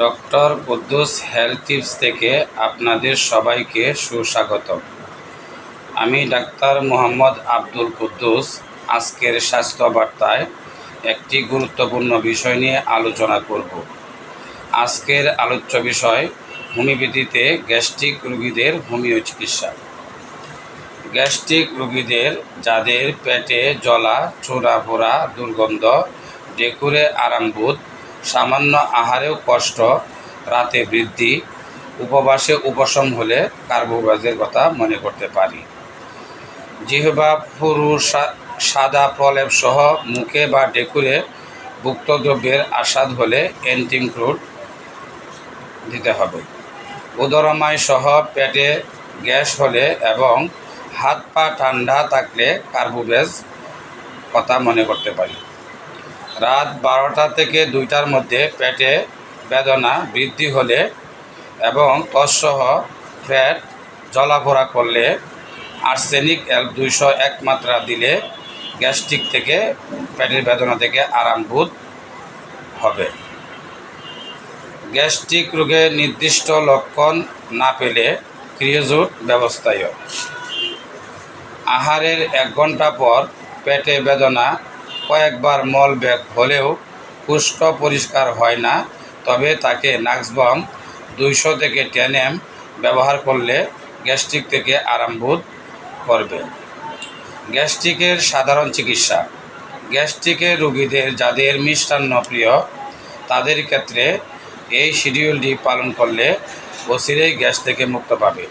Doctor Kuddus health tips থেকে আপনাদের সবাইকে সুস্বাগত আমি ডাক্তার মোহাম্মদ আব্দুল কুদ্দুস। আজকের স্বাস্থ্য বার্তায় একটি গুরুত্বপূর্ণ বিষয় নিয়ে আলোচনা করব। আজকের আলোচ্য বিষয়, হোমিওপ্যাথিতে গ্যাস্ট্রিক রোগীদের হোমিও চিকিৎসা গ্যাস্ট্রিক রোগীদের যাদের পেটে জলা চোরা পোড়া দুর্গন্ধ, ডেকুরে আরামবোধ সামান্য আহারেও কষ্ট, রাতে বৃদ্ধি, উপবাসে উপশম হলে কার্বোভাইজের কথা মনে করতে পারি। জিহবা সা- সাদা প্রলেপ সহ মুখে বা ডেকুরে ভুক্ত দ্রব্যের আস্বাদ হলে অ্যান্টিংক্রুড দিতে হবে। উদরমায় সহ পেটে গ্যাস হলে এবং হাত পা ঠান্ডা থাকলে কার্বোভেজ কথা মনে করতে পারি। রাত বারোটা থেকে দুইটার মধ্যে পেটে বেদনা বৃদ্ধি হলে এবং তৎসহ ফ্যাট জলাভরা করলে আর্সেনিক এল দুইশো এক মাত্রা দিলে গ্যাস্ট্রিক থেকে পেটের বেদনা থেকে আরাম বোধ হবে। গ্যাস্ট্রিক রোগের নির্দিষ্ট লক্ষণ না পেলে ক্রিয়জুট ব্যবস্থায়। আহারের এক ঘণ্টা পর পেটে বেদনা কয়েকবার মল ব্যাগ হলেও কুষ্ঠ পরিষ্কার হয় না, তবে তাকে নাক্সবম দুইশো থেকে টেন এম ব্যবহার করলে গ্যাস্ট্রিক থেকে আরাম বোধ করবে। গ্যাস্ট্রিকের সাধারণ চিকিৎসা। গ্যাস্ট্রিকের রোগীদের যাদের মিষ্টান্ন প্রিয়, তাদের ক্ষেত্রে এই শিডিউলটি পালন করলে অচিরেই গ্যাস থেকে মুক্ত পাবে।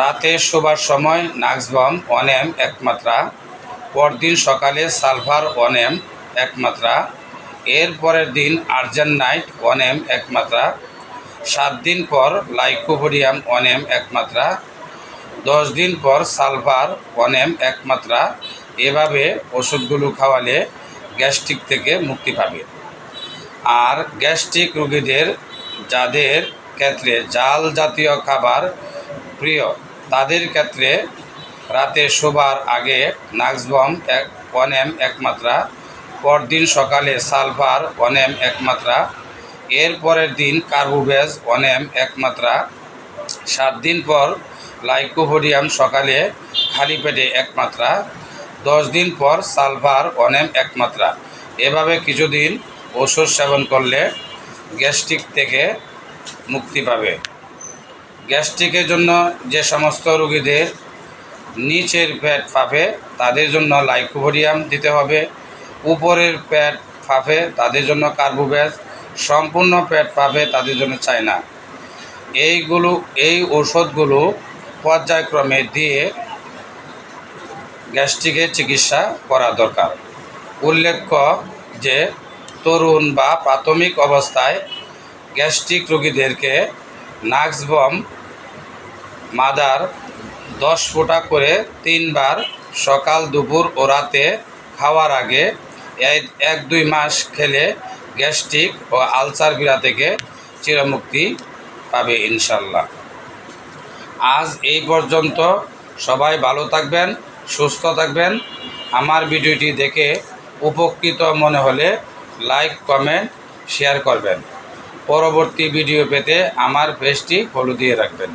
রাতে শোবার সময় নাক্সবম অনেম একমাত্রা পরদিন সকালে সালফার অনেম একমাত্রা, এর পরের দিন আর্জেন নাইট অনেম একমাত্রা, সাত দিন পর লাইকোভোডিয়াম অনেম একমাত্রা, দশ দিন পর সালফার অনেম একমাত্রা, এভাবে ওষুধগুলো খাওয়ালে গ্যাস্ট্রিক থেকে মুক্তি পাবে। আর গ্যাস্ট্রিক রোগীদের, যাদের ক্ষেত্রে জাল জাতীয় খাবার প্রিয়, তাদের ক্ষেত্রে রাতে শোবার আগে নাক্সবম এক ওয়ান এম অনেম একমাত্রা, পরদিন সকালে সালফার অনেম একমাত্রা, এর পরের দিন কার্বোভেজ ওয়ান অনেম একমাত্রা, সাত দিন পর লাইকোভোডিয়াম সকালে খালি পেটে একমাত্রা, দশ দিন পর সালফার ওয়ান অনেম একমাত্রা। এভাবে কিছুদিন ওষুধ সেবন করলে গ্যাস্ট্রিক থেকে মুক্তি পাবে। গ্যাস্ট্রিকের জন্য যে সমস্ত রোগীদের নিচের প্যাট ফাঁপে তাদের জন্য লাইকোভোরিয়াম দিতে হবে। উপরের পেট ফাঁপে তাদের জন্য কার্বোভ্যাস সম্পূর্ণ পেট ফাঁপে তাদের জন্য চায়না। এইগুলো, এই ঔষধগুলো পর্যায়ক্রমে দিয়ে গ্যাস্ট্রিকের চিকিৎসা করা দরকার। উল্লেখ্য যে, তরুণ বা প্রাথমিক অবস্থায় গ্যাস্ট্রিক রোগীদেরকে নাক্সবম, মাদার দশ ফোঁটা করে তিনবার সকাল, দুপুর ও রাতে খাওয়ার আগে এক, দুই মাস খেলে গ্যাস্ট্রিক ও আলসার বিড়া থেকে চিরমুক্তি পাবে ইনশাল্লাহ। আজ এই পর্যন্ত। সবাই ভালো থাকবেন, সুস্থ থাকবেন। আমার ভিডিওটি দেখে উপকৃত মনে হলে লাইক, কমেন্ট, শেয়ার করবেন। পরবর্তী ভিডিও পেতে আমার পেজটি ফলো দিয়ে রাখবেন।